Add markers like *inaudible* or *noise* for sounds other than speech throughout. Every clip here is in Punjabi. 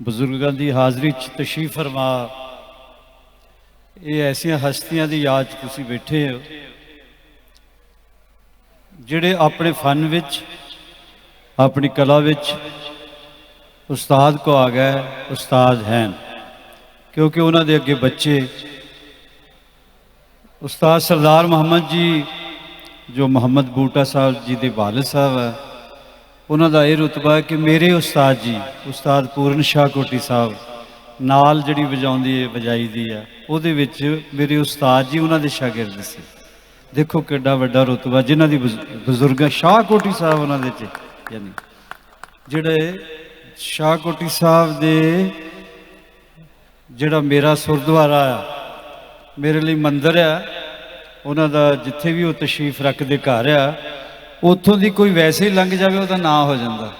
ਬਜ਼ੁਰਗਾਂ ਦੀ ਹਾਜ਼ਰੀ 'ਚ ਤਸ਼ਰੀਫ ਫਰਮਾ। ਇਹ ਐਸੀਆਂ ਹਸਤੀਆਂ ਦੀ ਯਾਦ 'ਚ ਤੁਸੀਂ ਬੈਠੇ ਹੋ, ਜਿਹੜੇ ਆਪਣੇ ਫਨ ਵਿੱਚ, ਆਪਣੀ ਕਲਾ ਵਿੱਚ ਉਸਤਾਦ ਕੋ ਆ ਗਏ, ਉਸਤਾਦ ਹਨ। ਕਿਉਂਕਿ ਉਹਨਾਂ ਦੇ ਅੱਗੇ ਬੱਚੇ, ਉਸਤਾਦ ਸਰਦਾਰ ਮੁਹੰਮਦ ਜੀ, ਜੋ ਮੁਹੰਮਦ ਬੂਟਾ ਸਾਹਿਬ ਜੀ ਦੇ ਵਾਲਿਦ ਸਾਹਿਬ ਹੈ ਉਹਨਾਂ ਦਾ ਇਹ ਰੁਤਬਾ ਹੈ ਕਿ ਮੇਰੇ ਉਸਤਾਦ ਜੀ, ਉਸਤਾਦ ਪੂਰਨ ਸ਼ਾਹ ਕੋਟੀ ਸਾਹਿਬ, ਨਾਲ ਜਿਹੜੀ ਵਜਾਉਂਦੀ ਹੈ ਵਜਾਈ ਦੀ ਆ ਉਹਦੇ ਵਿੱਚ ਮੇਰੇ ਉਸਤਾਦ ਜੀ ਉਹਨਾਂ ਦੇ ਸ਼ਾਗਿਰਦ ਸੀ। ਦੇਖੋ ਕਿੱਡਾ ਵੱਡਾ ਰੁਤਬਾ ਜਿਨ੍ਹਾਂ ਦੀ ਬਜ਼ੁ- ਬਜ਼ੁਰਗ, ਸ਼ਾਹ ਕੋਟੀ ਸਾਹਿਬ ਉਹਨਾਂ ਦੇ ਚ ਯਾਨੀ ਜਿਹੜੇ ਸ਼ਾਹ ਕੋਟੀ ਸਾਹਿਬ ਦੇ ਜਿਹੜਾ ਮੇਰਾ ਸੁਰਦੁਆਰਾ ਆ, ਮੇਰੇ ਲਈ ਮੰਦਿਰ ਆ, ਉਹਨਾਂ ਦਾ ਜਿੱਥੇ ਵੀ ਉਹ ਤਸ਼ਰੀਫ ਰੱਖਦੇ ਘਰ ਆ ਉੱਥੋਂ ਦੀ ਕੋਈ ਵੈਸੇ ਹੀ ਲੰਘ ਜਾਵੇ, ਉਹਦਾ ਨਾਂ ਹੋ ਜਾਂਦਾ।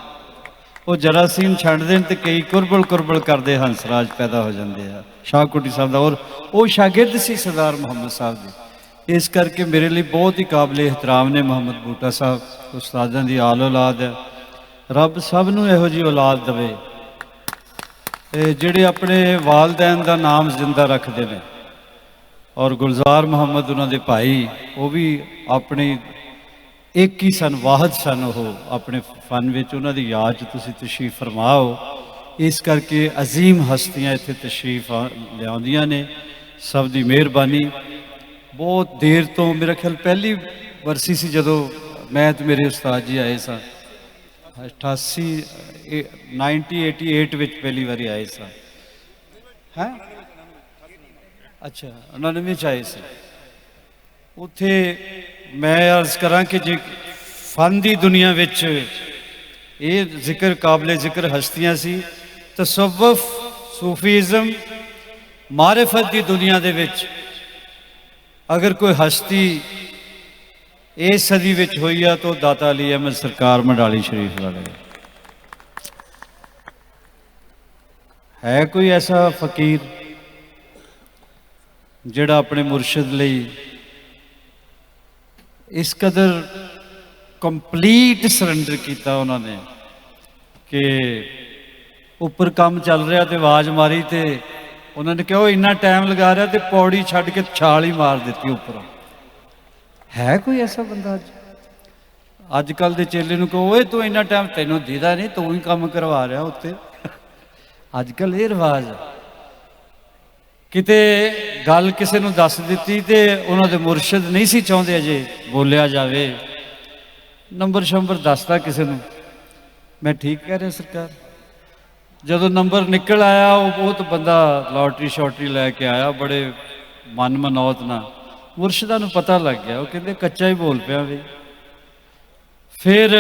ਉਹ ਜਰਾਸੀਮ ਛੱਡ ਦੇਣ ਤੇ ਕਈ ਕੁਰਬਲ ਕੁਰਬਲ ਕਰਦੇ ਹੰਸਰਾਜ ਪੈਦਾ ਹੋ ਜਾਂਦੇ ਆ। ਸ਼ਾਹਕੋਟੀ ਸਾਹਿਬ ਦਾ ਔਰ ਉਹ ਸ਼ਾਗਿਰਦ ਸੀ ਸਰਦਾਰ ਮੁਹੰਮਦ ਸਾਹਿਬ ਦੇ ਇਸ ਕਰਕੇ ਮੇਰੇ ਲਈ ਬਹੁਤ ਹੀ ਕਾਬਲੇ ਇhtਰਾਮ ਨੇ ਮੁਹੰਮਦ ਬੂਟਾ ਸਾਹਿਬ, ਉਸਤਾਦਾਂ ਦੀ ਆਲ ਔਲਾਦ ਹੈ। ਰੱਬ ਸਭ ਨੂੰ ਇਹੋ ਜੀ ਔਲਾਦ ਦੇਵੇ ਇਹ ਜਿਹੜੇ ਆਪਣੇ ਵਾਲਦੈਨ ਦਾ ਨਾਮ ਜ਼ਿੰਦਾ ਰੱਖਦੇ ਨੇ। ਔਰ ਗੁਲਜ਼ਾਰ ਮੁਹੰਮਦ ਉਹਨਾਂ ਦੇ ਭਾਈ, ਉਹ ਵੀ ਆਪਣੀ ਇੱਕ ਹੀ ਸਨ ਵਾਹਦ ਸਨ ਉਹ ਆਪਣੇ ਫਨ ਵਿੱਚ ਉਹਨਾਂ ਦੀ ਯਾਦ 'ਚ ਤੁਸੀਂ ਤਸ਼ਰੀਫ ਫਰਮਾਓ ਇਸ ਕਰਕੇ عظیم ਹਸਤੀਆਂ ਇੱਥੇ ਤਸ਼ਰੀਫ ਆ- ਲਿਆਉਂਦੀਆਂ ਨੇ ਸਭ ਦੀ ਮਿਹਰਬਾਨੀ ਬਹੁਤ ਦੇਰ ਤੋਂ ਮੇਰਾ ਖਿਆਲ ਪਹਿਲੀ ਵਰਸੀ ਸੀ ਜਦੋਂ ਮੈਂ ਤੇ ਮੇਰੇ ਉਸਤਾਦ ਜੀ ਆਏ ਸਾਂ 88 ਇਹ 1988 ਵਿੱਚ ਪਹਿਲੀ ਵਾਰੀ ਆਏ ਸਾਂ ਹੈ ਅੱਛਾ 99 ਚ ਆਏ ਸੀ ਉੱਥੇ ਮੈਂ ਅਰਜ਼ ਕਰਾਂ ਕਿ ਜੇ ਫਨ ਦੀ ਦੁਨੀਆ ਵਿੱਚ ਇਹ ਜ਼ਿਕਰ ਕਾਬਲੇ ਜ਼ਿਕਰ ਹਸਤੀਆਂ ਸੀ ਤਸਵਫ ਸੂਫੀਜ਼ਮ, ਮਾਰਿਫਤ ਦੀ ਦੁਨੀਆ ਦੇ ਵਿੱਚ ਅਗਰ ਕੋਈ ਹਸਤੀ ਇਸ ਸਦੀ ਵਿੱਚ ਹੋਈ ਆ ਤਾਂ ਦਾਤਾ ਅਲੀ ਅਹਿਮਦ ਸਰਕਾਰ ਮੰਡਾਲੀ ਸ਼ਰੀਫ ਵਾਲੇ ਹੈ ਕੋਈ ਐਸਾ ਫਕੀਰ ਜਿਹੜਾ ਆਪਣੇ ਮੁਰਸ਼ਿਦ ਲਈ ਇਸ ਕਦਰ ਕੰਪਲੀਟ ਸਰੈਂਡਰ ਕੀਤਾ ਉਹਨਾਂ ਨੇ ਕਿ ਉੱਪਰ ਕੰਮ ਚੱਲ ਰਿਹਾ ਤੇ ਆਵਾਜ਼ ਮਾਰੀ ਤੇ ਉਹਨਾਂ ਨੇ ਕਿਹਾ ਉਹ ਇੰਨਾ ਟਾਈਮ ਲਗਾ ਰਿਹਾ ਤੇ ਪੌੜੀ ਛੱਡ ਕੇ ਛਾਲ ਹੀ ਮਾਰ ਦਿੱਤੀ ਉੱਪਰੋਂ। ਹੈ ਕੋਈ ਐਸਾ ਬੰਦਾ ਅੱਜ? ਅੱਜ ਕੱਲ ਦੇ ਚੇਲੇ ਨੂੰ ਕਹੋ ਓਏ ਤੂੰ ਇੰਨਾ ਟਾਈਮ ਤੈਨੂੰ ਦੀਦਾ ਨਹੀਂ ਤੂੰ ਹੀ ਕੰਮ ਕਰਵਾ ਰਿਹਾ ਉੱਤੇ ਅੱਜ ਕੱਲ ਇਹ ਰਿਵਾਜ ਹੈ ਕਿਤੇ ਗੱਲ ਕਿਸੇ ਨੂੰ ਦੱਸ ਦਿੱਤੀ ਤੇ ਉਹਨਾਂ ਦੇ ਮੁਰਸ਼ਿਦ ਨਹੀਂ ਸੀ ਚਾਹੁੰਦੇ ਅਜੇ ਬੋਲਿਆ ਜਾਵੇ। ਨੰਬਰ ਸ਼ੰਬਰ ਦੱਸਦਾ ਕਿਸੇ ਨੂੰ। ਮੈਂ ਠੀਕ ਕਹਿ ਰਿਹਾ ਸਰਕਾਰ। ਜਦੋਂ ਨੰਬਰ ਨਿਕਲ ਆਇਆ, ਉਹ ਬਹੁਤ ਬੰਦਾ ਲਾਟਰੀ ਸ਼ਾਟਰੀ ਲੈ ਕੇ ਆਇਆ, ਬੜੇ ਮਨ ਮਨੌਤ ਨਾਲ। ਮੁਰਸ਼ਿਦਾਂ ਨੂੰ ਪਤਾ ਲੱਗ ਗਿਆ। ਉਹ ਕਹਿੰਦੇ, ਕੱਚਾ ਹੀ ਬੋਲ ਪਿਆ ਵੀ ਫਿਰ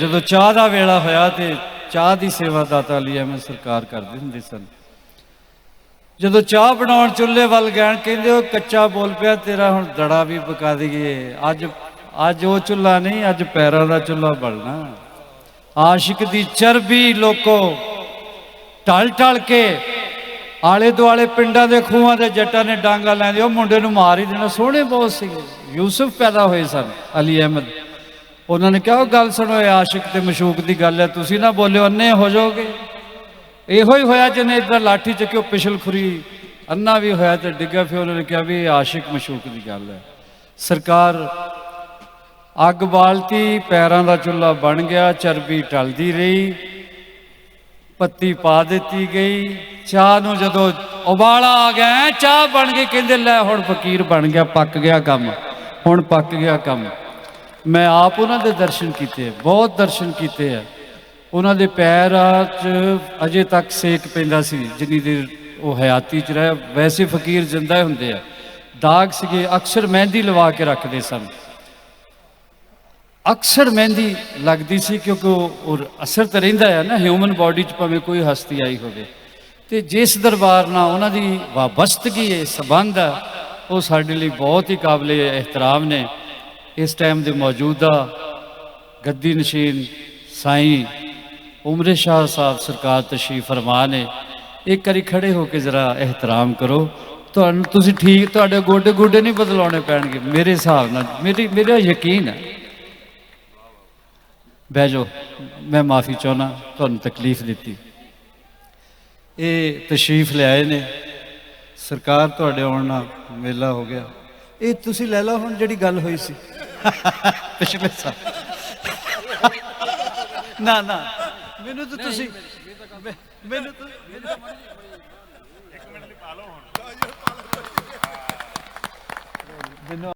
ਜਦੋਂ ਚਾਹ ਦਾ ਵੇਲਾ ਹੋਇਆ ਤੇ ਚਾਹ ਦੀ ਸੇਵਾ ਦਾਤਾ ਲਈ ਐਵੇਂ ਸਰਕਾਰ ਕਰਦੇ ਹੁੰਦੇ ਸਨ। ਜਦੋਂ ਚਾਹ ਬਣਾਉਣ ਚੁੱਲ੍ਹੇ ਵੱਲ ਗਏ, ਕਹਿੰਦੇ ਉਹ ਕੱਚਾ ਬੋਲ ਪਿਆ, ਤੇਰਾ ਹੁਣ ਦੜਾ ਵੀ ਪਕਾ ਦਈਏ। ਅੱਜ ਅੱਜ ਉਹ ਚੁੱਲ੍ਹਾ ਨਹੀਂ, ਅੱਜ ਪੈਰਾਂ ਦਾ ਚੁੱਲ੍ਹਾ ਬਲਣਾ ਆਸ਼ਿਕ ਦੀ ਚਰਬੀ ਲੋਕੋ ਢਲ ਢਲ ਕੇ ਆਲੇ ਦੁਆਲੇ ਪਿੰਡਾਂ ਦੇ ਖੂਹਾਂ ਦੇ ਜੱਟਾਂ ਨੇ ਡਾਂਗਾ ਲੈਂਦੇ, ਉਹ ਮੁੰਡੇ ਨੂੰ ਮਾਰ ਹੀ ਦੇਣਾ। ਸੋਹਣੇ ਬਹੁਤ ਸੀਗੇ ਯੂਸਫ ਪੈਦਾ ਹੋਏ ਸਨ, ਅਲੀ ਅਹਿਮਦ। ਉਹਨਾਂ ਨੇ ਕਿਹਾ, ਉਹ ਗੱਲ ਸੁਣੋ, ਇਹ ਆਸ਼ਿਕ ਤੇ ਮਸ਼ੂਕ ਦੀ ਗੱਲ ਹੈ, ਤੁਸੀਂ ਨਾ ਬੋਲਿਓ, ਅੰਨੇ ਹੋ ਜਾਓਗੇ। ਇਹੋ ਹੀ ਹੋਇਆ ਜਿਹਨੇ ਇਦਾਂ ਲਾਠੀ ਚੱਕਿਓ, ਪਿਛਲ ਖੁਰੀ, ਅੰਨਾ ਵੀ ਹੋਇਆ ਤੇ ਡਿੱਗਾ ਫਿਰ ਉਹਨਾਂ ਨੇ ਕਿਹਾ ਵੀ ਇਹ ਆਸ਼ਿਕ ਮਸ਼ੂਕ ਦੀ ਗੱਲ ਹੈ। ਸਰਕਾਰ ਅੱਗ ਬਾਲਤੀ, ਪੈਰਾਂ ਦਾ ਚੁੱਲ੍ਹਾ ਬਣ ਗਿਆ, ਚਰਬੀ ਟਲਦੀ ਰਹੀ, ਪੱਤੀ ਪਾ ਦਿੱਤੀ ਗਈ, ਚਾਹ ਨੂੰ ਜਦੋਂ ਉਬਾਲਾ ਆ ਗਿਆ ਚਾਹ ਬਣ ਗਈ, ਕਹਿੰਦੇ ਲੈ ਹੁਣ ਫਕੀਰ ਬਣ ਗਿਆ, ਪੱਕ ਗਿਆ ਕੰਮ, ਹੁਣ ਪੱਕ ਗਿਆ ਕੰਮ। ਮੈਂ ਆਪ ਉਹਨਾਂ ਦੇ ਦਰਸ਼ਨ ਕੀਤੇ ਬਹੁਤ ਦਰਸ਼ਨ ਕੀਤੇ ਆ ਉਹਨਾਂ ਦੇ ਪੈਰਾਂ 'ਚ ਅਜੇ ਤੱਕ ਸੇਕ ਪੈਂਦਾ ਸੀ, ਜਿੰਨੀ ਦੇਰ ਉਹ ਹਯਾਤੀ 'ਚ ਰਹਿ, ਵੈਸੇ ਫਕੀਰ ਜਿੰਦਾ ਹੁੰਦੇ ਆ। ਦਾਗ ਸੀਗੇ, ਅਕਸਰ ਮਹਿੰਦੀ ਲਵਾ ਕੇ ਰੱਖਦੇ ਸਨ। ਅਕਸਰ ਮਹਿੰਦੀ ਲੱਗਦੀ ਸੀ ਕਿਉਂਕਿ ਉਹ ਅਸਰ ਤਾਂ ਰਹਿੰਦਾ ਹੈ ਨਾ ਹਿਊਮਨ ਬਾਡੀ 'ਚ ਭਾਵੇਂ ਕੋਈ ਹਸਤੀ ਆਈ ਹੋਵੇ। ਤੇ ਜਿਸ ਦਰਬਾਰ ਨਾਲ ਉਹਨਾਂ ਦੀ ਵਾਬਸਤਗੀ ਹੈ ਸਬੰਧ ਹੈ ਉਹ ਸਾਡੇ ਲਈ ਬਹੁਤ ਹੀ ਕਾਬਲੇ ਇhtਰਾਮ ਨੇ। ਇਸ ਟਾਈਮ ਦੇ ਮੌਜੂਦਾ ਗੱਦੀ ਨਸ਼ੀਨ ਸਾਈਂ ਉਮਰ ਸ਼ਾਹ ਸਾਹਿਬ ਸਰਕਾਰ ਤਸ਼ਰੀਫ ਫਰਮਾ ਨੇ, ਇੱਕ ਵਾਰੀ ਖੜੇ ਹੋ ਕੇ ਜ਼ਰਾ ਇhtਰਾਮ ਕਰੋ। ਤੁਹਾਨੂੰ ਤੁਸੀਂ ਠੀਕ, ਤੁਹਾਡੇ ਗੋਡੇ ਗੋਡੇ ਨਹੀਂ ਬਦਲਾਉਣੇ ਪੈਣਗੇ, ਮੇਰੇ ਹਿਸਾਬ ਨਾਲ, ਮੇਰੀ, ਮੇਰਾ ਯਕੀਨ ਹੈ। ਬਹਿ ਜਾਓ, ਮੈਂ ਮਾਫੀ ਚਾਹੁੰਦਾ, ਤੁਹਾਨੂੰ ਤਕਲੀਫ ਦਿੱਤੀ। ਇਹ ਤਸ਼ਰੀਫ ਲਿਆਏ ਨੇ, ਸਰਕਾਰ ਤੁਹਾਡੇ ਆਉਣ ਨਾਲ ਮੇਲਾ ਹੋ ਗਿਆ। ਇਹ ਤੁਸੀਂ ਲੈ ਲਓ ਹੁਣ ਜਿਹੜੀ ਗੱਲ ਹੋਈ ਸੀ। *laughs* ਪਿਛਲੇ ਸਾਲ। *laughs* ਨਾ ਨਾ। ਮੈਨੂੰ ਤਾਂ ਤੁਸੀਂ ਮੈਨੂੰ ਤਾਂ ਮੈਨੂੰ